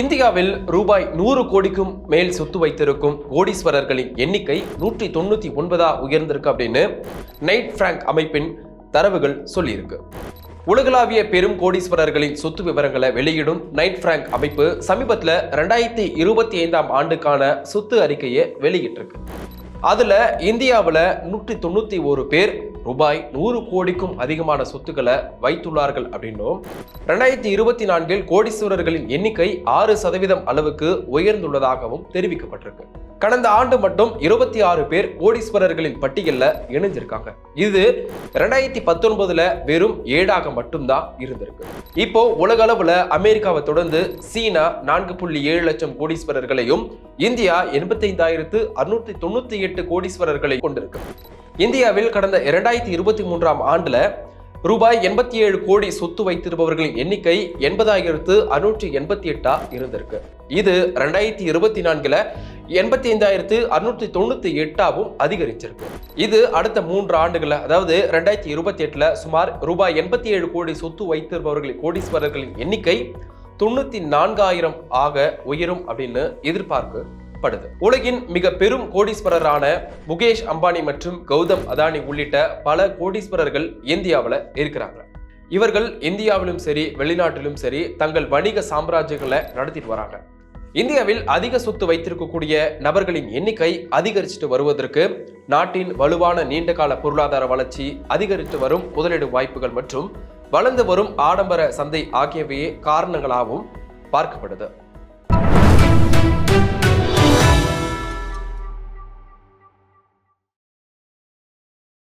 இந்தியாவில் ரூபாய் நூறு கோடிக்கும் மேல் சொத்து வைத்திருக்கும் கோடீஸ்வரர்களின் எண்ணிக்கை நூற்றி தொண்ணூத்தி ஒன்பதா உயர்ந்திருக்கு அப்படின்னு நைட் பிராங்க் அமைப்பின் தரவுகள் சொல்லியிருக்கு. உலகளாவிய பெரும் கோடீஸ்வரர்களின் சொத்து விவரங்களை வெளியிடும் நைட் பிராங்க் அமைப்பு சமீபத்தில் ரெண்டாயிரத்தி இருபத்தி ஐந்தாம் ஆண்டுக்கான சொத்து அறிக்கையை வெளியிட்டிருக்கு. அதில் இந்தியாவில் நூற்றி தொண்ணூற்றி ஒரு பேர் ரூபாய் நூறு கோடிக்கும் அதிகமான சொத்துக்களை வைத்துள்ளார்கள் அப்படின்னும் ரெண்டாயிரத்தி இருபத்தி நான்கில் கோடீஸ்வரர்களின் எண்ணிக்கை ஆறு சதவீதம் அளவுக்கு உயர்ந்துள்ளதாகவும் தெரிவிக்கப்பட்டிருக்கு. கடந்த ஆண்டு மட்டும் இருபத்தி ஆறு பேர் கோடீஸ்வரர்களின் பட்டியலில் இணைஞ்சிருக்காங்க. இது ரெண்டாயிரத்தி பத்தொன்பதுல வெறும் ஏழாக மட்டும்தான் இருந்திருக்கு. இப்போ உலக அளவுல அமெரிக்காவை தொடர்ந்து சீனா நான்கு புள்ளி ஏழு லட்சம் கோடீஸ்வரர்களையும் இந்தியா எண்பத்தைந்தாயிரத்து அறுநூத்தி தொண்ணூத்தி எட்டு கோடீஸ்வரர்களை கொண்டிருக்கு. இந்தியாவில் கடந்த இரண்டாயிரத்தி இருபத்தி மூன்றாம் ஆண்டுல ரூபாய் எண்பத்தி ஏழு கோடி சொத்து வைத்திருப்பவர்களின் எண்ணிக்கை எண்பதாயிரத்து அறுநூற்றி எண்பத்தி எட்டா இருந்திருக்கு. இது ரெண்டாயிரத்தி இருபத்தி நான்குல எண்பத்தி ஐந்தாயிரத்து அறுநூற்றி தொண்ணூத்தி எட்டாவும் அதிகரிச்சிருக்கு. இது அடுத்த மூன்று ஆண்டுகளில் அதாவது ரெண்டாயிரத்தி இருபத்தி எட்டுல சுமார் ரூபாய் எண்பத்தி ஏழு கோடி சொத்து வைத்திருப்பவர்களின் கோடீஸ்வரர்களின் எண்ணிக்கை தொண்ணூத்தி நான்காயிரம் ஆக உயரும் அப்படின்னு படுது உலகின் மிக பெரும் கோடீஸ்வரரான முகேஷ் அம்பானி மற்றும் கௌதம் அதானி உள்ளிட்ட பல கோடீஸ்வரர்கள் இந்தியாவில் இருக்கிறாங்க. இவர்கள் இந்தியாவிலும் சரி வெளிநாட்டிலும் சரி தங்கள் வணிக சாம்ராஜ்யங்களை நடத்திட்டு வராங்க. இந்தியாவில் அதிக சொத்து வைத்திருக்கக்கூடிய நபர்களின் எண்ணிக்கை அதிகரிச்சுட்டு வருவதற்கு நாட்டின் வலுவான நீண்டகால பொருளாதார வளர்ச்சி அதிகரித்து வரும் முதலீடு வாய்ப்புகள் மற்றும் வளர்ந்து வரும் ஆடம்பர சந்தை ஆகியவையே காரணங்களாகவும் பார்க்கப்படுது.